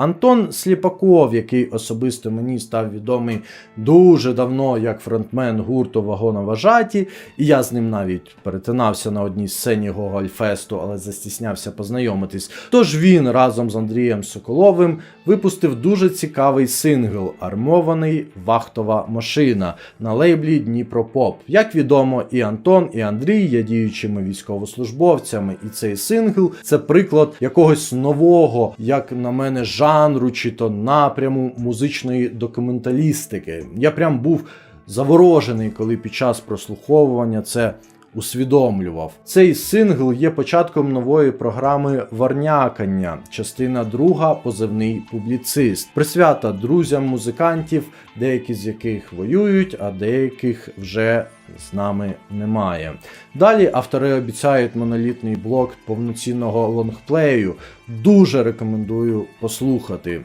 Антон Сліпаков, який особисто мені став відомий дуже давно як фронтмен гурту Вагоноважаті, і я з ним навіть перетинався на одній сцені Гогольфесту, але застіснявся познайомитись. Тож він разом з Андрієм Соколовим випустив дуже цікавий сингл Армований Вахтова машина на лейблі Дніпропоп. Як відомо, і Антон, і Андрій є діючими військовослужбовцями, і цей сингл це приклад якогось нового, як на мене, жанру чи то напряму музичної документалістики. Я прям був заворожений, коли під час прослуховування це усвідомлював. Цей сингл є початком нової програми Варнякання, частина друга, позивний публіцист, присвята друзям музикантів, деякі з яких воюють, а деяких вже з нами немає. Далі автори обіцяють монолітний блок повноцінного лонгплею. Дуже рекомендую послухати.